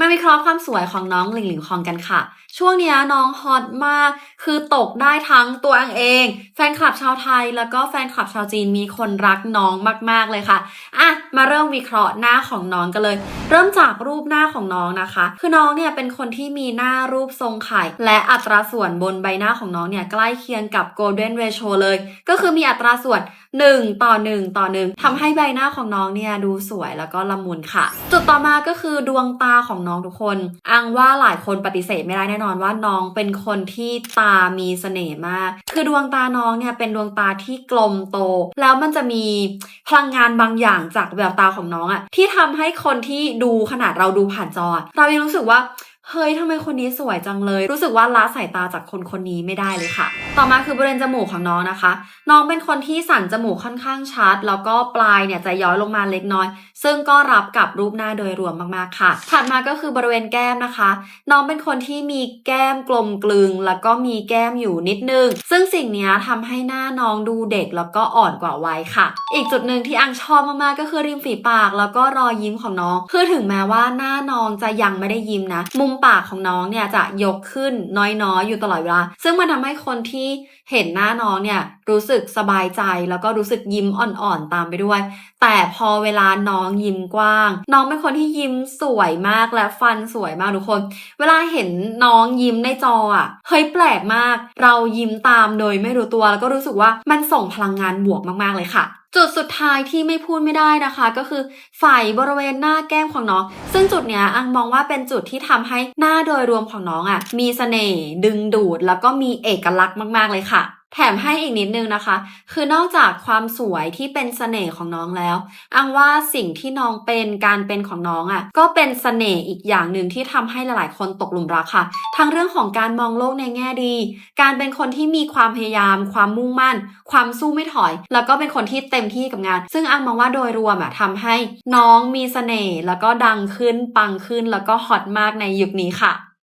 มาวิเคราะห์ความสวยของน้องหลิงหลิงคองกันค่ะ ช่วงนี้น้องฮอตมาก คือตกได้ทั้งตัวอังเอง แฟนคลับชาวไทย แล้วก็แฟนคลับชาวจีนมีคนรักน้องมากๆเลยค่ะ อะ มาเริ่มวิเคราะห์หน้าของน้องกันเลย เริ่มจากรูปหน้าของน้องนะคะ คือน้องเนี่ยเป็นคนที่มีหน้ารูปทรงไข่ และอัตราส่วนบนใบหน้าของน้องเนี่ยใกล้เคียงกับ golden ratio เลย ก็คือมีอัตราส่วน1 ต่อ 1 ต่อ 1ทำให้ใบหน้าของน้องเนี่ยดูสวยแล้วก็ละมุนค่ะ จุดต่อมาก็คือดวงตาของน้องทุกคน อังว่าหลายคนปฏิเสธไม่ได้แน่นอนว่าน้องเป็นคนที่ตามีเสน่ห์มาก คือดวงตาน้องเนี่ยเป็นดวงตาที่กลมโต แล้วมันจะมีพลังงานบางอย่างจากแววตาของน้องอะที่ทำให้คนที่ดูขนาดเราดูผ่านจอ เรายังรู้สึกว่า เฮ้ยทำไมคนนี้สวยจังเลย รู้สึกว่าละสายตาจากคนคนนี้ไม่ได้เลยค่ะ ต่อมาคือบริเวณจมูกของน้องนะคะ น้องเป็นคนที่สันจมูกค่อนข้างชัด แล้วก็ปลายเนี่ยจะย้อยลงมาเล็กน้อย ซึ่งก็รับกับรูปหน้าโดยรวมมากๆค่ะ ถัดมาก็คือบริเวณแก้มนะคะ น้องเป็นคนที่มีแก้มกลมกลึง แล้วก็มีแก้มอยู่นิดนึง ซึ่งสิ่งนี้ยทำให้หน้าน้องดูเด็กแล้วก็อ่อนกว่าวัยค่ะ อีกจุดหนึ่งที่อังชอบมากๆก็คือริมฝีปาก แล้วก็รอยยิ้มของน้อง คือถึงแม้ว่าหน้าน้องจะยังไม่ได้ยิ้มนะ มุมปากของน้องเนี่ยจะยกขึ้นน้อยๆ อยู่ตลอดเวลา ซึ่งมันทำให้คนที่เห็นหน้าน้องเนี่ยรู้สึกสบายใจแล้วก็รู้สึกยิ้มอ่อนๆตามไปด้วย แต่พอเวลาน้องยิ้มกว้าง น้องเป็นคนที่ยิ้มสวยมากและฟันสวยมากทุกคน เวลาเห็นน้องยิ้มในจออะเฮ้ยแปลกมาก เรายิ้มตามโดยไม่รู้ตัวแล้วก็รู้สึกว่ามันส่งพลังงานบวกมากๆเลยค่ะ จุดสุดท้ายที่ไม่พูดไม่ได้นะคะ ก็คือฝ่ายบริเวณหน้าแก้มของน้อง ซึ่งจุดเนี้ยอังมองว่าเป็นจุดที่ทำให้หน้าโดยรวมของน้องอะมีเสน่ห์ดึงดูดแล้วก็มีเอกลักษณ์มาก ๆเลยค่ะ แถมให้อีกนิดนึงนะคะ คือนอกจากความสวยที่เป็นเสน่ห์ของน้องแล้วอังว่าสิ่งที่น้องเป็นการเป็นของน้องอะ่ะ ก็เป็นเสน่ห์อีกอย่างหนึ่งที่ทำให้หลายๆ คนตกหลุมรักค่ะ ทั้งเรื่องของการมองโลกในแง่ดี การเป็นคนที่มีความพยายาม ความมุ่งมั่น ความสู้ไม่ถอย แล้วก็เป็นคนที่เต็มที่กับงาน ซึ่งอังมองว่าโดยรวมอะทำให้น้องมีเสน่ห์แล้วก็ดังขึ้นปังขึ้นแล้วก็ฮอตมากในยุคนี้ค่ะ